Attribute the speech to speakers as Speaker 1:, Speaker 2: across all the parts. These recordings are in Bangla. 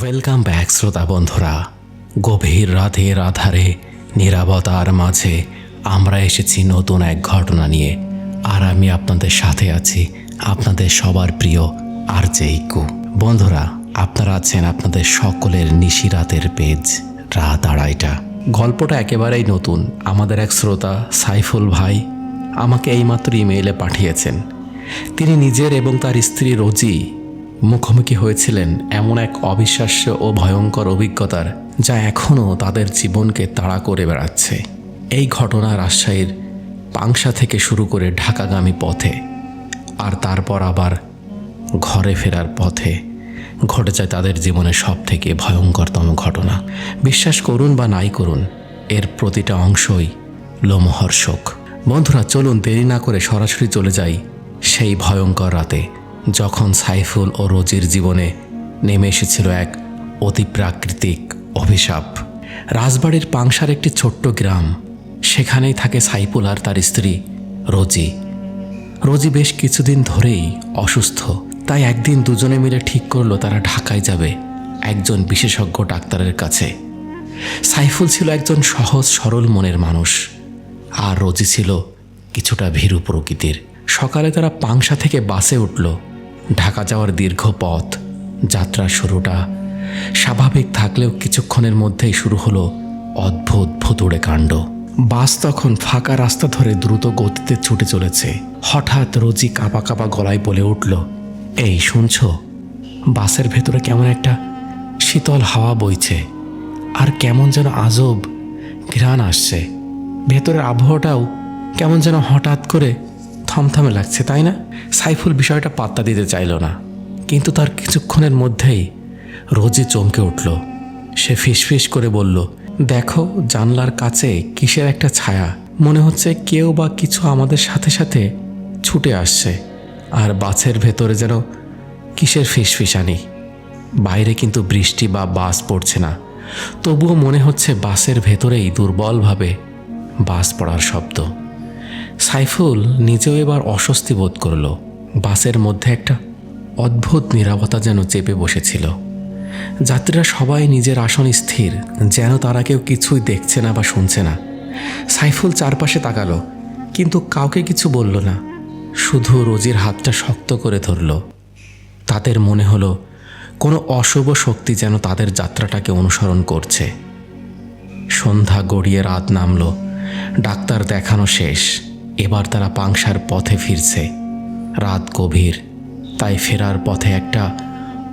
Speaker 1: ওয়েলকাম ব্যাক শ্রোতা বন্ধুরা। গভীর রাতের আধারে নিরাপত্তার মাঝে আমরা এসেছি নতুন এক ঘটনা নিয়ে। আর আমি আপনাদের সাথে আছি আপনাদের সবার প্রিয় আর ইকু। বন্ধুরা, আপনারা আছেন আপনাদের সকলের নিশি রাতের পেজ, রাত আড়াইটা। গল্পটা একেবারেই নতুন। আমাদের এক শ্রোতা, সাইফুল ভাই, আমাকে এইমাত্র ইমেইলে পাঠিয়েছেন। তিনি নিজের এবং তার স্ত্রী রোজি মুখোমুখি হয়েছিলেন এমন এক অবিশ্বাস্য ও ভয়ঙ্কর অভিজ্ঞতার, যা এখনও তাদের জীবনকে তাড়া করে বেড়াচ্ছে। এই ঘটনা রাজশাহীর পাংশা থেকে শুরু করে ঢাকাগামী পথে, আর তারপর আবার ঘরে ফেরার পথে ঘটে যায় তাদের জীবনের সব থেকে ভয়ঙ্করতম ঘটনা। বিশ্বাস করুন বা নাই করুন, এর প্রতিটা অংশই লোমহর্ষক। বন্ধুরা, চলুন দেরি না করে সরাসরি চলে যাই সেই ভয়ঙ্কর রাতে। যখন সাইফুল ও রোজির জীবনে নেমে এসেছিল এক অতি প্রাকৃতিক অভিশাপ। রাজবাড়ির পাংশার একটি ছোট্ট গ্রাম, সেখানেই থাকে সাইফুল আর তার স্ত্রী রোজি। রোজি বেশ কিছুদিন ধরেই অসুস্থ, তাই একদিন দুজনে মিলে ঠিক করল তারা ঢাকায় যাবে একজন বিশেষজ্ঞ ডাক্তারের কাছে। সাইফুল ছিল একজন সহজ, সরল মনের মানুষ আর রোজি ছিল কিছুটা ভীরু প্রকৃতির। সকালে তারা পাংশা থেকে বাসে উঠল। ঢাকা যাওয়ার দীর্ঘ পথ, যাত্রার শুরুটা। স্বাভাবিক থাকলেও কিছুক্ষণের মধ্যেই শুরু হলো অদ্ভুত ভুতুড়ে কাণ্ড। বাস তখন ফাঁকা রাস্তা ধরে দ্রুত গতিতে ছুটে চলেছে। হঠাৎ রোজি কাঁপা কাঁপা গলায় বলে উঠল, এই, শুনছ? বাসের ভেতরে কেমন একটা শীতল হাওয়া বইছে। আর কেমন যেন আজব ঘ্রাণ আসছে। ভেতরের আবহাওয়াটাও কেমন যেন হঠাৎ করে থমথমে লাগছে, তাই না? সাইফুল বিষয়টা পাত্তা দিতে চাইল না। কিন্তু তার কিছুক্ষণের মধ্যেই রোজি চমকে উঠল। সে ফিসফিস করে বলল, দেখো, জানলার কাছে কিসের একটা ছায়া? মনে হচ্ছে কেউ বা কিছু আমাদের সাথে সাথে ছুটে আসছে। আর বাসের ভেতরে যেন কিসের ফিসফিসানি? বাইরে কিন্তু বৃষ্টি বা বাস পড়ছে না। তবুও মনে হচ্ছে বাসের ভেতরেই দুর্বলভাবে বাস পড়ার শব্দ। সাইফুল নিজেও এবার অস্বস্তি বোধ করল। বাসের মধ্যে একটা অদ্ভুত নিরাপত্তা যেন চেপে বসেছিল। যাত্রীরা সবাই নিজের আসন স্থির, যেন তারা কেউ কিছুই দেখছে না বা শুনছে না। সাইফুল চারপাশে তাকালো, কিন্তু কাউকে কিছু বলল না। শুধু রোজির হাতটা শক্ত করে ধরল। তাদের মনে হলো, কোনো অশুভ শক্তি যেন তাদের যাত্রাটাকে অনুসরণ করছে। সন্ধ্যা গড়িয়ে রাত নামল, ডাক্তার দেখানো শেষ, এবার তারা পাংশার পথে ফিরছে। রাত গভীর। তাই ফেরার পথে একটা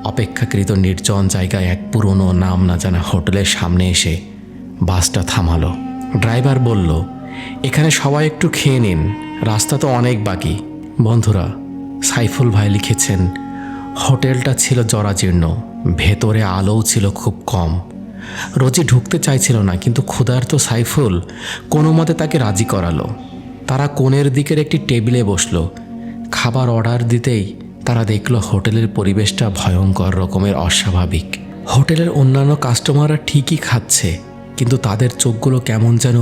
Speaker 1: অপেক্ষাকৃত নির্জন জায়গায় এক পুরনো নাম না জানা হোটেলের সামনে এসে বাসটা থামালো। ড্রাইভার বলল, এখানে সবাই একটু খেয়ে নিন, রাস্তা তো অনেক বাকি। বন্ধুরা, সাইফুল ভাই লিখেছেন, হোটেলটা ছিল জরাজীর্ণ, ভেতরে আলোও ছিল খুব কম। রোজি ঢুকতে চাইছিল না, কিন্তু ক্ষুধার্ত সাইফুল কোনো মতে তাকে রাজি করালো। তারা কোণের দিকের একটি টেবিলে বসল খাবার অর্ডার দিতেই তারা দেখল হোটেলের পরিবেশটা ভয়ঙ্কর রকমের অস্বাভাবিক। হোটেলের অন্যান্য কাস্টমাররা ঠিকই খাচ্ছে, কিন্তু তাদের চোখগুলো কেমন যেন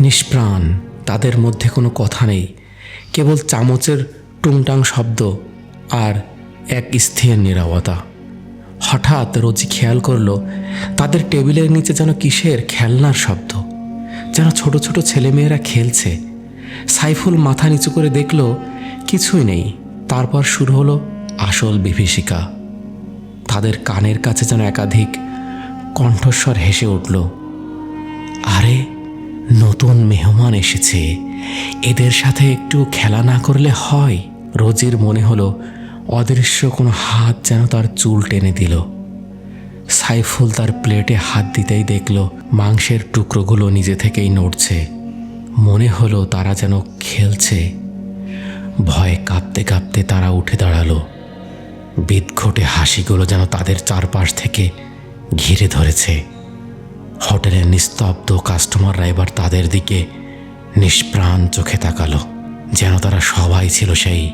Speaker 1: নিষ্প্রাণ, তাদের মধ্যে কোনো কথা নেই, কেবল চামচের টুংটাং শব্দ আর এক স্থির নিরবতা। হঠাৎ রোজি খেয়াল করল, তাদের টেবিলের নিচে যেন কিসের খেলনার শব্দ, যেন ছোট ছোট ছেলেমেয়েরা খেলছে। সাইফুল মাথা নিচু করে দেখল কিছুই নেই। তারপর শুরু হলো আসল বিভীষিকা। তাদের কানের কাছে যেন একাধিক কণ্ঠস্বর হেসে উঠল। আরে, নতুন মেহমান এসেছে। এদের সাথে একটু খেলা না করলে হয়? রোজির মনে হলো অদৃশ্য কোনো হাত যেন তার চুল টেনে দিল। সাইফুল তার প্লেটে হাত দিতেই দেখল মাংসের টুকরোগুলো নিজে থেকেই নড়ছে। মনে হলো তারা যেন খেলছে। ভয়ে কাঁপতে কাঁপতে তারা উঠে দাঁড়াল। বিদঘটে হাসিগুলো যেন তাদের চারপাশ থেকে ঘিরে ধরেছে। হোটেলের নিস্তব্ধ কাস্টমাররা এবার তাদের দিকে নিষ্প্রাণ চোখে তাকালো, যেন তারা সবাই ছিল সেই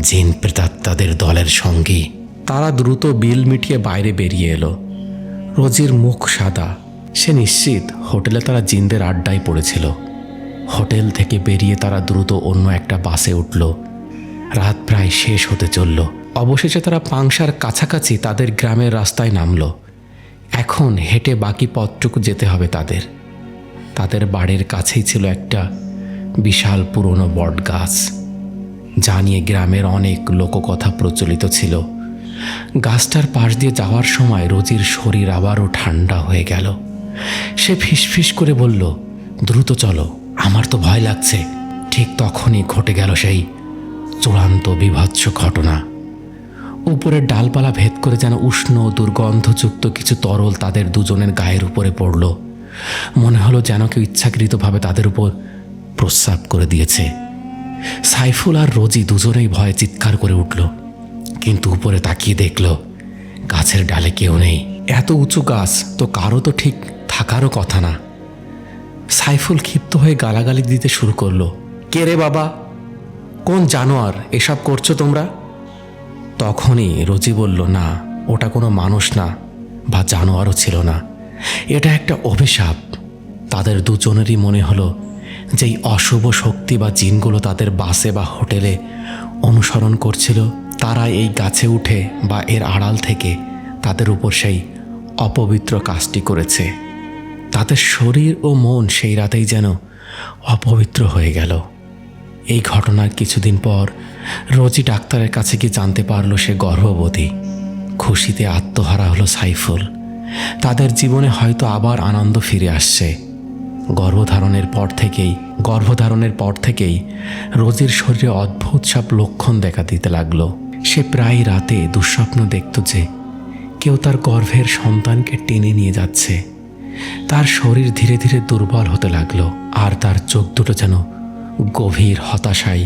Speaker 1: জিন প্রেতাত্মাদের দলের সঙ্গী। তারা দ্রুত বিল মিটিয়ে বাইরে বেরিয়ে এলো। রোজির মুখ সাদা। সে নিশ্চিত হোটেলে তারা জিনদের আড্ডায় পড়েছিল। হোটেল থেকে বেরিয়ে তারা দ্রুত অন্য একটা বাসে উঠল। রাত প্রায় শেষ হতে চলল। অবশেষে তারা পাংশার কাছাকাছি তাদের গ্রামের রাস্তায় নামল। এখন হেঁটে বাকি পথটুকু যেতে হবে তাদের। তাদের বাড়ির কাছেই ছিল একটা বিশাল পুরনো বট গাছ যা নিয়ে গ্রামের অনেক লোককথা প্রচলিত ছিল। গাছটার পাশ দিয়ে যাওয়ার সময় রোজির শরীর আবারও ঠান্ডা হয়ে গেল। সে ফিসফিস করে বলল, দ্রুত চলো। আমার তো ভয় লাগছে। ঠিক তখনই ঘটে গেল সেই চূড়ান্ত বিভৎস ঘটনা। উপরের ডালপালা ভেদ করে যেন উষ্ণ দুর্গন্ধযুক্ত কিছু তরল তাদের দুজনের গায়ের উপরে পড়ল। মনে হলো যেন কেউ ইচ্ছাকৃতভাবে তাদের উপর প্রস্রাব করে দিয়েছে। সাইফুল আর রোজি দুজনেই ভয়ে চিৎকার করে উঠল, কিন্তু উপরে তাকিয়ে দেখল, গাছের ডালে কেউ নেই। এত উঁচু গাছ, তো কারও তো ঠিক থাকারও কথা না। সাইফুল ক্ষিপ্ত হয়ে গালাগালি দিতে শুরু করল। কে রে বাবা? কোন জানোয়ার? এসব করছ তোমরা? তখনই রোজি বলল, না, ওটা কোনো মানুষ না বা জানোয়ারও ছিল না। এটা একটা অভিশাপ। তাদের দুজনেরই মনে হলো যেই অশুভ শক্তি বা জিনগুলো তাদের বাসে বা হোটেলে অনুসরণ করছিল। তারা এই গাছে উঠে বা এর আড়াল থেকে তাদের উপর সেই অপবিত্র কাজটি করেছে। তাদের শরীর ও মন সেই রাতেই যেন অপবিত্র হয়ে গেল। এই ঘটনার কিছুদিন পর রোজি ডাক্তারের কাছে গিয়ে জানতে পারল সে গর্ভবতী। খুশিতে আত্মহারা হলো সাইফুল। তাদের জীবনে হয়তো আবার আনন্দ ফিরে আসছে। গর্ভধারণের পর থেকেই, গর্ভধারণের পর থেকেই রোজির শরীরে অদ্ভুত সব লক্ষণ দেখা দিতে লাগল। সে প্রায় রাতে দুঃস্বপ্ন দেখত যে কেউ তার গর্ভের সন্তানকে টেনে নিয়ে যাচ্ছে। তার শরীর ধীরে ধীরে দুর্বল হতে লাগল, আর তার চোখ দুটো যেন গভীর হতাশায়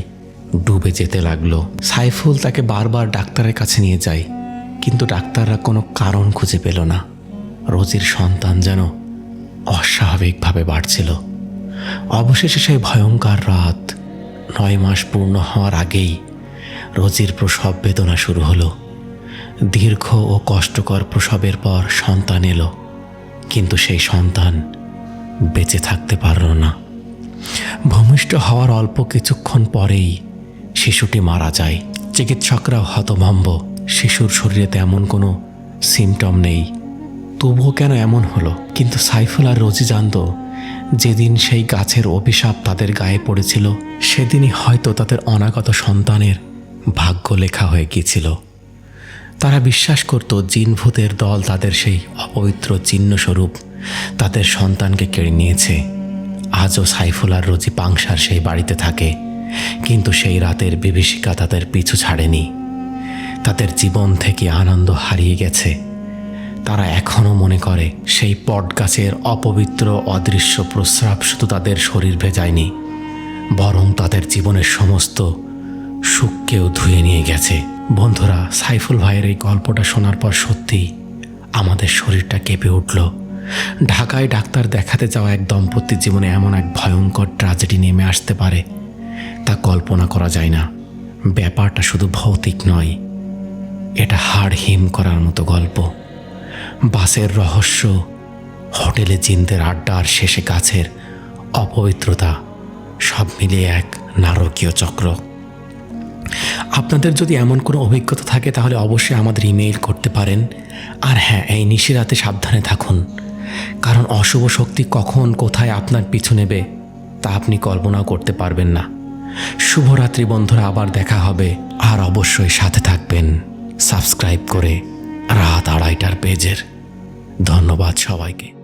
Speaker 1: ডুবে যেতে লাগল। সাইফুল তাকে বারবার ডাক্তারের কাছে নিয়ে যায়, কিন্তু ডাক্তাররা কোনো কারণ খুঁজে পেল না। রোজির সন্তান যেন অস্বাভাবিকভাবে বাড়ছিল। অবশেষে সেই ভয়ঙ্কর রাত নয় মাস পূর্ণ হওয়ার আগেই রোজির প্রসব বেদনা শুরু হলো। দীর্ঘ ও কষ্টকর প্রসবের পর সন্তান এলো। কিন্তু সেই সন্তান বেঁচে থাকতে পারল না। ভূমিষ্ঠ হওয়ার অল্প কিছুক্ষণ পরেই শিশুটি মারা যায়। চিকিৎসকরাও হতভম্ব। শিশুর শরীরে তেমন কোনো সিমটম নেই। তবুও কেন এমন হলো? কিন্তু সাইফুল আর রোজি জানত, যেদিন সেই গাছের অভিশাপ তাদের গায়ে পড়েছিল, সেদিনই হয়তো তাদের অনাগত সন্তানের ভাগ্য লেখা হয়ে গিয়েছিল। তারা বিশ্বাস করত জিন ভূতের দল তাদের সেই অপবিত্র চিহ্নস্বরূপ তাদের সন্তানকে কেড়ে নিয়েছে। আজও সাইফুল আর রোজি পাংশার সেই বাড়িতে থাকে, কিন্তু সেই রাতের বিভীষিকা তাদের পিছু ছাড়েনি। তাদের জীবন থেকে আনন্দ হারিয়ে গেছে। তারা এখনও মনে করে সেই পটগাছের অপবিত্র অদৃশ্য প্রস্রাব শুধু তাদের শরীর ভেজায়নি, বরং তাদের জীবনের সমস্ত সুখকেও ধুয়ে নিয়ে গেছে। বন্ধুরা, সাইফুল ভাইয়ের এই গল্পটা শোনার পর সত্যিই আমাদের শরীরটা কেঁপে উঠল। ঢাকায় ডাক্তার দেখাতে যাওয়া এক দম্পতির জীবনে এমন এক ভয়ঙ্কর ট্রাজেডি নেমে আসতে পারে, তা কল্পনা করা যায় না। ব্যাপারটা শুধু ভৌতিক নয়, এটা হাড় হিম করার মতো গল্প। বাসের রহস্য, হোটেলে জিনদের আড্ডা আর শেষে গাছের অপবিত্রতা, সব মিলিয়ে এক নারকীয় চক্র। আপনাদের যদি এমন কোনো অভিজ্ঞতা থাকে, তাহলে অবশ্যই আমাদের ইমেইল করতে পারেন। আর হ্যাঁ এই নিশিরাতে সাবধানে থাকুন। কারণ অশুভ শক্তি কখন কোথায় আপনার পিছু নেবে, তা আপনি কল্পনাও করতে পারবেন না। শুভরাত্রি বন্ধুরা, আবার দেখা হবে। আর অবশ্যই সাথে থাকবেন। সাবস্ক্রাইব করে রাত আড়াইটার পেজের। ধন্যবাদ সবাইকে।